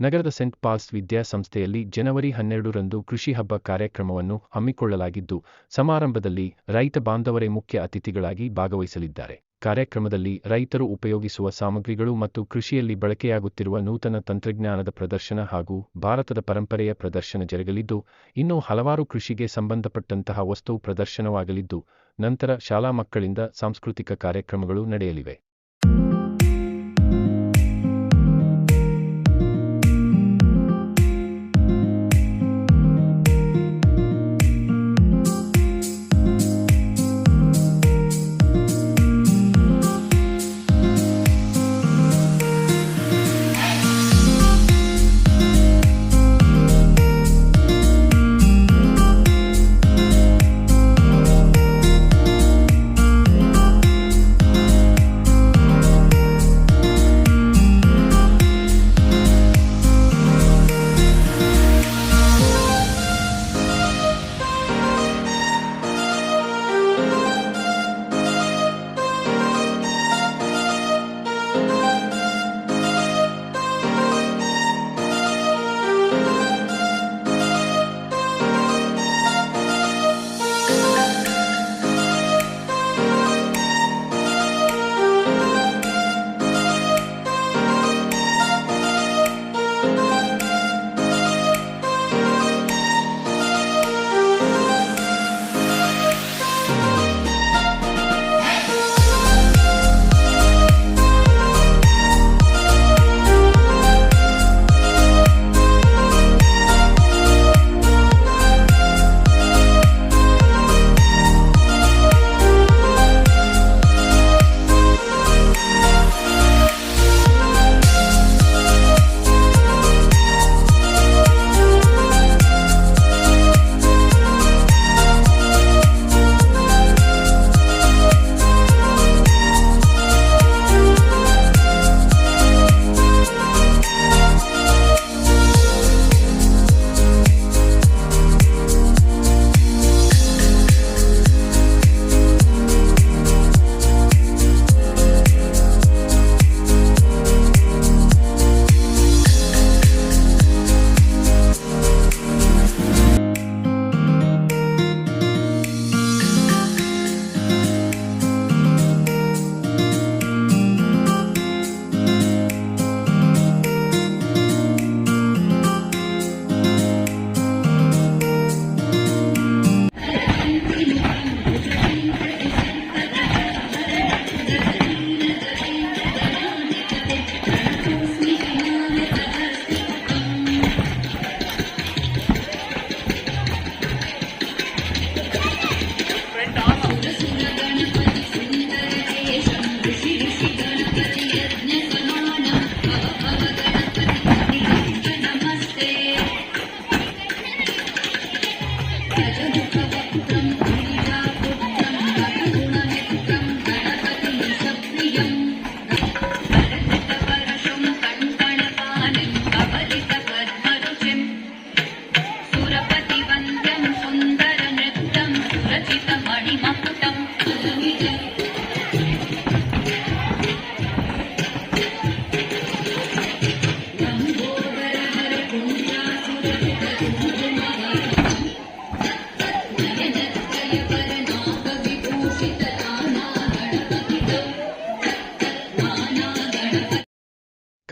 ನಗರದ scent falls ವಿದ್ಯಾಸಂಸ್ಥೆಯಲ್ಲಿ ಜನವರಿ ಹನ್ನೆರಡರಂದು ಕೃಷಿ ಹಬ್ಬ ಕಾರ್ಯಕ್ರಮವನ್ನು ಹಮ್ಮಿಕೊಳ್ಳಲಾಗಿದ್ದು, ಸಮಾರಂಭದಲ್ಲಿ ರೈತ ಬಾಂಧವರೇ ಮುಖ್ಯ ಅತಿಥಿಗಳಾಗಿ ಭಾಗವಹಿಸಲಿದ್ದಾರೆ. ಕಾರ್ಯಕ್ರಮದಲ್ಲಿ ರೈತರು ಉಪಯೋಗಿಸುವ ಸಾಮಗ್ರಿಗಳು ಮತ್ತು ಕೃಷಿಯಲ್ಲಿ ಬಳಕೆಯಾಗುತ್ತಿರುವ ನೂತನ ತಂತ್ರಜ್ಞಾನದ ಪ್ರದರ್ಶನ ಹಾಗೂ ಭಾರತದ ಪರಂಪರೆಯ ಪ್ರದರ್ಶನ ಜರುಗಲಿದ್ದು, ಇನ್ನೂ ಹಲವಾರು ಕೃಷಿಗೆ ಸಂಬಂಧಪಟ್ಟಂತಹ ವಸ್ತು ಪ್ರದರ್ಶನವಾಗಲಿದ್ದು, ನಂತರ ಶಾಲಾ ಮಕ್ಕಳಿಂದ ಸಾಂಸ್ಕೃತಿಕ ಕಾರ್ಯಕ್ರಮಗಳು ನಡೆಯಲಿವೆ.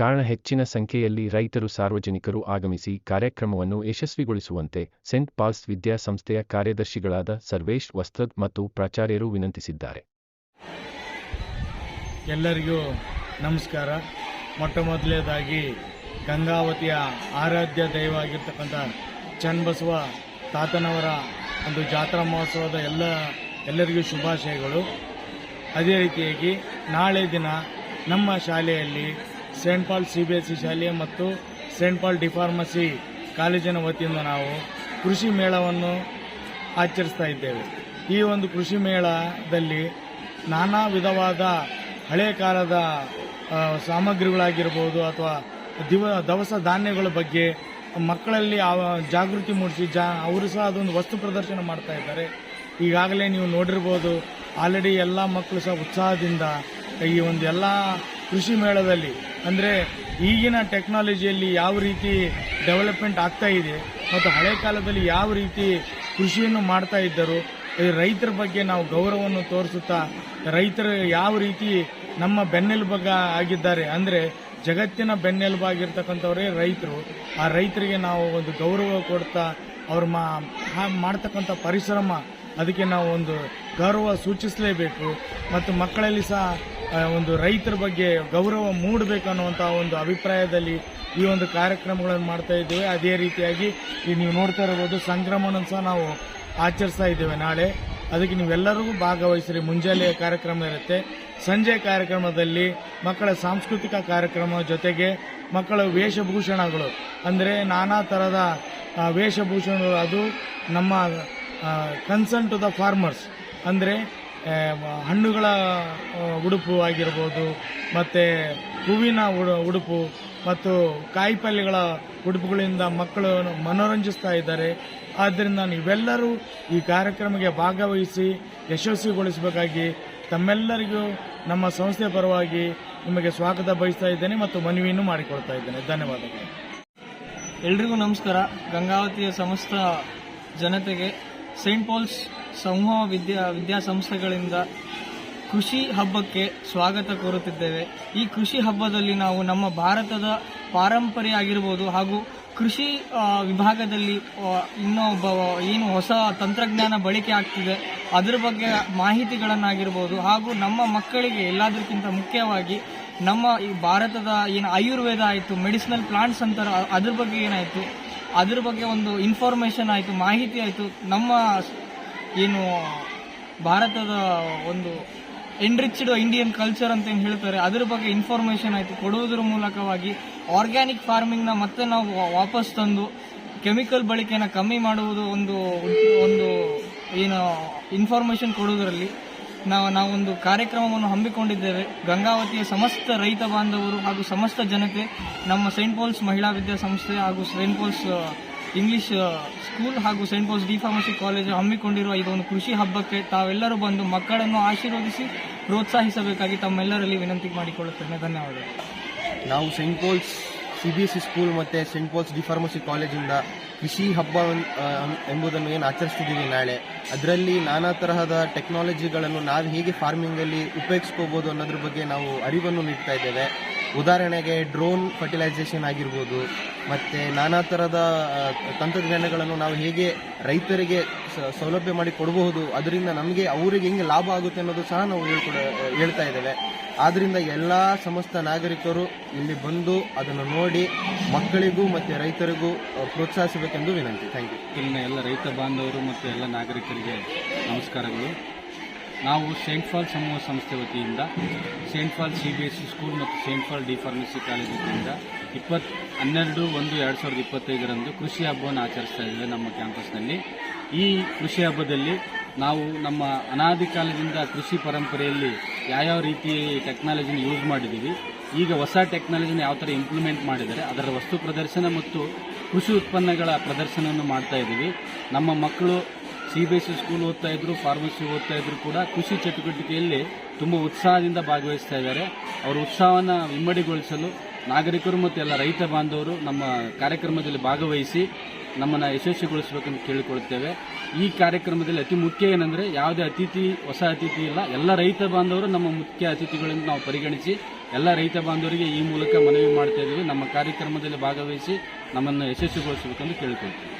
ಕಾರಣ ಹೆಚ್ಚಿನ ಸಂಖ್ಯೆಯಲ್ಲಿ ರೈತರು ಸಾರ್ವಜನಿಕರು ಆಗಮಿಸಿ ಕಾರ್ಯಕ್ರಮವನ್ನು ಯಶಸ್ವಿಗೊಳಿಸುವಂತೆ ಸೆಂಟ್ ಪಾಲ್ಸ್ ವಿದ್ಯಾಸಂಸ್ಥೆಯ ಕಾರ್ಯದರ್ಶಿಗಳಾದ ಸರ್ವೇಶ್ ವಸ್ತದ್ ಮತ್ತು ಪ್ರಾಚಾರ್ಯರು ವಿನಂತಿಸಿದ್ದಾರೆ. ಎಲ್ಲರಿಗೂ ನಮಸ್ಕಾರ. ಮೊಟ್ಟ ಮೊದಲನೇದಾಗಿ ಗಂಗಾವತಿಯ ಆರಾಧ್ಯ ದೈವ ಆಗಿರ್ತಕ್ಕಂಥ ಚನ್ನಬಸವ ತಾತನವರ ಒಂದು ಜಾತ್ರಾ ಮಹೋತ್ಸವದ ಎಲ್ಲ, ಎಲ್ಲರಿಗೂ ಶುಭಾಶಯಗಳು. ಅದೇ ರೀತಿಯಾಗಿ ನಾಳೆ ದಿನ ನಮ್ಮ ಶಾಲೆಯಲ್ಲಿ Saint Paul C B S C ಶಾಲೆ ಮತ್ತು ಸೇಂಟ್ ಪಾಲ್ ಡಿಫಾರ್ಮಸಿ ಕಾಲೇಜಿನ ವತಿಯಿಂದ ನಾವು ಕೃಷಿ ಮೇಳವನ್ನು ಆಚರಿಸ್ತಾ ಇದ್ದೇವೆ. ಈ ಒಂದು ಕೃಷಿ ಮೇಳದಲ್ಲಿ ನಾನಾ ವಿಧವಾದ ಹಳೆ ಕಾಲದ ಸಾಮಗ್ರಿಗಳಾಗಿರ್ಬೋದು ಅಥವಾ ದಿವ, ದವಸ ಧಾನ್ಯಗಳ ಬಗ್ಗೆ ಮಕ್ಕಳಲ್ಲಿ ಜಾಗೃತಿ ಮೂಡಿಸಿ ಜಾ, ಅವರು ಸಹ ಅದೊಂದು ವಸ್ತು ಪ್ರದರ್ಶನ ಮಾಡ್ತಾ ಇದ್ದಾರೆ. ಈಗಾಗಲೇ ನೀವು ನೋಡಿರ್ಬೋದು, ಆಲ್ರೆಡಿ ಎಲ್ಲ ಮಕ್ಕಳು ಸಹ ಉತ್ಸಾಹದಿಂದ ಈ ಒಂದು ಎಲ್ಲ ಕೃಷಿ ಮೇಳದಲ್ಲಿ. ಅಂದರೆ ಈಗಿನ ಟೆಕ್ನಾಲಜಿಯಲ್ಲಿ ಯಾವ ರೀತಿ ಡೆವಲಪ್ಮೆಂಟ್ ಆಗ್ತಾ ಇದೆ, ಮತ್ತು ಹಳೆ ಕಾಲದಲ್ಲಿ ಯಾವ ರೀತಿ ಕೃಷಿಯನ್ನು ಮಾಡ್ತಾ ಇದ್ದರು ರೈತರ ಬಗ್ಗೆ ನಾವು ಗೌರವವನ್ನು ತೋರಿಸುತ್ತಾ, ರೈತರು ಯಾವ ರೀತಿ ನಮ್ಮ ಬೆನ್ನೆಲುಬಾಗ ಆಗಿದ್ದಾರೆ, ಅಂದರೆ ಜಗತ್ತಿನ ಬೆನ್ನೆಲುಬಾಗಿರ್ತಕ್ಕಂಥವರೇ ರೈತರು. ಆ ರೈತರಿಗೆ ನಾವು ಒಂದು ಗೌರವ ಕೊಡ್ತಾ, ಅವ್ರ ಮಾಡ್ತಕ್ಕಂಥ ಪರಿಶ್ರಮ, ಅದಕ್ಕೆ ನಾವು ಒಂದು ಗೌರವ ಸೂಚಿಸಲೇಬೇಕು. ಮತ್ತು ಮಕ್ಕಳಲ್ಲಿ ಸಹ ಒಂದು ರೈತರ ಬಗ್ಗೆ ಗೌರವ ಮೂಡಬೇಕು ಅನ್ನುವಂಥ ಒಂದು ಅಭಿಪ್ರಾಯದಲ್ಲಿ ಈ ಒಂದು ಕಾರ್ಯಕ್ರಮಗಳನ್ನು ಮಾಡ್ತಾ ಇದ್ದೇವೆ. ಅದೇ ರೀತಿಯಾಗಿ ಈ ನೀವು ನೋಡ್ತಾ ಇರಬಹುದು ಸಂಕ್ರಮಣ ಸಹ ನಾವು ಆಚರಿಸ್ತಾ ಇದ್ದೇವೆ ನಾಳೆ. ಅದಕ್ಕೆ ನೀವೆಲ್ಲರಿಗೂ ಭಾಗವಹಿಸಿರಿ. ಮುಂಜಾನೆಯ ಕಾರ್ಯಕ್ರಮ ಇರುತ್ತೆ. ಸಂಜೆ ಕಾರ್ಯಕ್ರಮದಲ್ಲಿ ಮಕ್ಕಳ ಸಾಂಸ್ಕೃತಿಕ ಕಾರ್ಯಕ್ರಮ ಜೊತೆಗೆ ಮಕ್ಕಳ ವೇಷಭೂಷಣಗಳು. ಅಂದರೆ ನಾನಾ ಥರದ ವೇಷಭೂಷಣಗಳು. ಅದು ನಮ್ಮ ಕನ್ಸರ್ನ್ ಟು ದ ಫಾರ್ಮರ್ಸ್ ಅಂದರೆ ಹಣ್ಣುಗಳ ಉಡುಪು ಆಗಿರ್ಬೋದು, ಮತ್ತು ಹೂವಿನ ಉಡು- ಉಡುಪು ಮತ್ತು ಕಾಯಿಪಲ್ಯಗಳ ಉಡುಪುಗಳಿಂದ ಮಕ್ಕಳು ಮನೋರಂಜಿಸ್ತಾ ಇದ್ದಾರೆ. ಆದ್ದರಿಂದ ನೀವೆಲ್ಲರೂ ಈ ಕಾರ್ಯಕ್ರಮಕ್ಕೆ ಭಾಗವಹಿಸಿ, ಯಶಸ್ವಿಗೊಳಿಸಬೇಕಾಗಿ ತಮ್ಮೆಲ್ಲರಿಗೂ ನಮ್ಮ ಸಂಸ್ಥೆ ಪರವಾಗಿ ನಿಮಗೆ ಸ್ವಾಗತ ಬಯಸ್ತಾ ಇದ್ದೇನೆ ಮತ್ತು ಮನವಿಯನ್ನು ಮಾಡಿಕೊಳ್ತಾ ಇದ್ದೇನೆ. ಧನ್ಯವಾದಗಳು. ಎಲ್ರಿಗೂ ನಮಸ್ಕಾರ. ಗಂಗಾವತಿಯ ಸಮಸ್ತ ಜನತೆಗೆ ಸೇಂಟ್ ಪಾಲ್ಸ್ ಸಮೂಹ ವಿದ್ಯಾ ವಿದ್ಯಾಸಂಸ್ಥೆಗಳಿಂದ ಕೃಷಿ ಹಬ್ಬಕ್ಕೆ ಸ್ವಾಗತ ಕೋರುತ್ತಿದ್ದೇವೆ. ಈ ಕೃಷಿ ಹಬ್ಬದಲ್ಲಿ ನಾವು ನಮ್ಮ ಭಾರತದ ಪಾರಂಪರೆ ಆಗಿರ್ಬೋದು ಹಾಗೂ ಕೃಷಿ ವಿಭಾಗದಲ್ಲಿ ಇನ್ನೊಬ್ಬ ಏನು ಹೊಸ ತಂತ್ರಜ್ಞಾನ ಬಳಕೆ ಆಗ್ತಿದೆ. ಅದರ ಬಗ್ಗೆ ಮಾಹಿತಿಗಳನ್ನಾಗಿರ್ಬೋದು ಹಾಗೂ ನಮ್ಮ ಮಕ್ಕಳಿಗೆ ಎಲ್ಲದಕ್ಕಿಂತ ಮುಖ್ಯವಾಗಿ ನಮ್ಮ ಈ ಭಾರತದ ಏನು ಆಯುರ್ವೇದ ಆಯಿತು, ಮೆಡಿಸಿನಲ್ ಪ್ಲಾಂಟ್ಸ್ ಅಂತಾರೆ, ಅದ್ರ ಬಗ್ಗೆ ಏನಾಯಿತು, ಅದ್ರ ಬಗ್ಗೆ ಒಂದು ಇನ್ಫಾರ್ಮೇಷನ್ ಆಯಿತು, ಮಾಹಿತಿ ಆಯಿತು. ನಮ್ಮ ಏನು ಭಾರತದ ಒಂದು ಎನ್ರಿಚ್ಡ್ ಇಂಡಿಯನ್ ಕಲ್ಚರ್ ಅಂತ ಏನು ಹೇಳ್ತಾರೆ, ಅದ್ರ ಬಗ್ಗೆ ಇನ್ಫಾರ್ಮೇಷನ್ ಆಯಿತು. ಕೊಡುವುದರ ಮೂಲಕವಾಗಿ ಆರ್ಗ್ಯಾನಿಕ್ ಫಾರ್ಮಿಂಗ್ನ ಮತ್ತೆ ನಾವು ವಾಪಸ್ ತಂದು ಕೆಮಿಕಲ್ ಬಳಕೆನ ಕಮ್ಮಿ ಮಾಡುವುದು ಒಂದು ಒಂದು ಏನು ಇನ್ಫಾರ್ಮೇಷನ್ ಕೊಡುವುದರಲ್ಲಿ ನಾವು, ನಾವೊಂದು ಕಾರ್ಯಕ್ರಮವನ್ನು ಹಮ್ಮಿಕೊಂಡಿದ್ದೇವೆ. ಗಂಗಾವತಿಯ ಸಮಸ್ತ ರೈತ ಬಾಂಧವರು ಹಾಗೂ ಸಮಸ್ತ ಜನತೆ, ನಮ್ಮ ಸೈಂಟ್ ಪೋಲ್ಸ್ ಮಹಿಳಾ ವಿದ್ಯಾಸಂಸ್ಥೆ ಹಾಗೂ ಸೈಂಟ್ ಪಾಲ್ಸ್ ಇಂಗ್ಲಿಷ್ ಸ್ಕೂಲ್ ಹಾಗೂ Saint Paul's D pharmacy college ಹಮ್ಮಿಕೊಂಡಿರುವ ಇದೊಂದು ಕೃಷಿ ಹಬ್ಬಕ್ಕೆ ತಾವೆಲ್ಲರೂ ಬಂದು ಮಕ್ಕಳನ್ನು ಆಶೀರ್ವದಿಸಿ ಪ್ರೋತ್ಸಾಹಿಸಬೇಕಾಗಿ ತಮ್ಮೆಲ್ಲರಲ್ಲಿ ವಿನಂತಿ ಮಾಡಿಕೊಳ್ಳುತ್ತೇನೆ. ಧನ್ಯವಾದಗಳು. ನಾವು Saint Paul's C B S C school ಮತ್ತು ಸೆಂಟ್ ಪೋಲ್ಸ್ ಡಿ ಫಾರ್ಮಸಿ ಕಾಲೇಜಿಂದ ಕೃಷಿ ಹಬ್ಬ ಎಂಬುದನ್ನು ಏನು ಆಚರಿಸ್ತಿದ್ದೀವಿ ನಾಳೆ. ಅದರಲ್ಲಿ ನಾನಾ ತರಹದ ಟೆಕ್ನಾಲಜಿಗಳನ್ನು ನಾವು ಹೇಗೆ ಫಾರ್ಮಿಂಗಲ್ಲಿ ಉಪಯೋಗಿಸ್ಕೋಬೋದು ಅನ್ನೋದ್ರ ಬಗ್ಗೆ ನಾವು ಅರಿವನ್ನು ನೀಡ್ತಾ ಇದ್ದೇವೆ. ಉದಾಹರಣೆಗೆ ಡ್ರೋನ್ ಫರ್ಟಿಲೈಸೇಷನ್ ಆಗಿರ್ಬೋದು, ಮತ್ತು ನಾನಾ ಥರದ ತಂತ್ರಜ್ಞಾನಗಳನ್ನು ನಾವು ಹೇಗೆ ರೈತರಿಗೆ ಸೌಲಭ್ಯ ಮಾಡಿ ಕೊಡಬಹುದು, ಅದರಿಂದ ನಮಗೆ ಅವರಿಗೆ ಹೆಂಗೆ ಲಾಭ ಆಗುತ್ತೆ ಅನ್ನೋದು ಸಹ ನಾವು ಹೇಳ್ಕೊಡ, ಹೇಳ್ತಾ ಇದ್ದೇವೆ. ಆದ್ದರಿಂದ ಎಲ್ಲ ಸಮಸ್ತ ನಾಗರಿಕರು ಇಲ್ಲಿ ಬಂದು ಅದನ್ನು ನೋಡಿ ಮಕ್ಕಳಿಗೂ ಮತ್ತು ರೈತರಿಗೂ ಪ್ರೋತ್ಸಾಹಿಸಬೇಕೆಂದು ವಿನಂತಿ. ಥ್ಯಾಂಕ್ ಯು ಇಲ್ಲಿನ ಎಲ್ಲ ರೈತ ಬಾಂಧವರು ಮತ್ತು ಎಲ್ಲ ನಾಗರಿಕರಿಗೆ ನಮಸ್ಕಾರಗಳು. ನಾವು ಸೇಂಟ್ ಫಾಲ್ ಸಮೂಹ ಸಂಸ್ಥೆ ವತಿಯಿಂದ, Saint Paul C B S C school ಮತ್ತು Saint Paul D pharmacy college ವತಿಯಿಂದ ಇಪ್ಪತ್ತು ಹನ್ನೆರಡು ಒಂದು ಎರಡು ಸಾವಿರದ ಇಪ್ಪತ್ತೈದರಂದು ಕೃಷಿ ಹಬ್ಬವನ್ನು ಆಚರಿಸ್ತಾ ಇದ್ದೇವೆ ನಮ್ಮ ಕ್ಯಾಂಪಸ್ನಲ್ಲಿ. ಈ ಕೃಷಿ ಹಬ್ಬದಲ್ಲಿ ನಾವು ನಮ್ಮ ಅನಾದಿ ಕಾಲದಿಂದ ಕೃಷಿ ಪರಂಪರೆಯಲ್ಲಿ ಯಾವ್ಯಾವ ರೀತಿ ಟೆಕ್ನಾಲಜಿನ ಯೂಸ್ ಮಾಡಿದ್ದೀವಿ, ಈಗ ಹೊಸ ಟೆಕ್ನಾಲಜಿನ ಯಾವ ಥರ ಇಂಪ್ಲಿಮೆಂಟ್ ಮಾಡಿದ್ದಾರೆ, ಅದರ ವಸ್ತು ಪ್ರದರ್ಶನ ಮತ್ತು ಕೃಷಿ ಉತ್ಪನ್ನಗಳ ಪ್ರದರ್ಶನವನ್ನು ಮಾಡ್ತಾ ಇದ್ದೀವಿ. ನಮ್ಮ ಮಕ್ಕಳು C B S C school ಓದ್ತಾ ಇದ್ರು, ಫಾರ್ಮಸಿ ಓದ್ತಾ ಇದ್ರು ಕೂಡ ಕೃಷಿ ಚಟುವಟಿಕೆಯಲ್ಲಿ ತುಂಬ ಉತ್ಸಾಹದಿಂದ ಭಾಗವಹಿಸ್ತಾ ಇದ್ದಾರೆ. ಅವರ ಉತ್ಸಾಹವನ್ನು ಇಮ್ಮಡಿಗೊಳಿಸಲು ನಾಗರಿಕರು ಮತ್ತು ಎಲ್ಲ ರೈತ ಬಾಂಧವರು ನಮ್ಮ ಕಾರ್ಯಕ್ರಮದಲ್ಲಿ ಭಾಗವಹಿಸಿ ನಮ್ಮನ್ನು ಯಶಸ್ವಿಗೊಳಿಸಬೇಕಂತ ಕೇಳಿಕೊಳ್ಳುತ್ತೇವೆ ಈ ಕಾರ್ಯಕ್ರಮದಲ್ಲಿ ಅತಿ ಮುಖ್ಯ ಏನಂದರೆ ಯಾವುದೇ ಅತಿಥಿ, ಹೊಸ ಅತಿಥಿ ಇಲ್ಲ, ಎಲ್ಲ ರೈತ ಬಾಂಧವರು ನಮ್ಮ ಮುಖ್ಯ ಅತಿಥಿಗಳನ್ನು ನಾವು ಪರಿಗಣಿಸಿ ಎಲ್ಲ ರೈತ ಬಾಂಧವರಿಗೆ ಈ ಮೂಲಕ ಮನವಿ ಮಾಡ್ತಾ ನಮ್ಮ ಕಾರ್ಯಕ್ರಮದಲ್ಲಿ ಭಾಗವಹಿಸಿ ನಮ್ಮನ್ನು ಯಶಸ್ವಿಗೊಳಿಸಬೇಕೆಂದು ಕೇಳಿಕೊಳ್ತೀವಿ.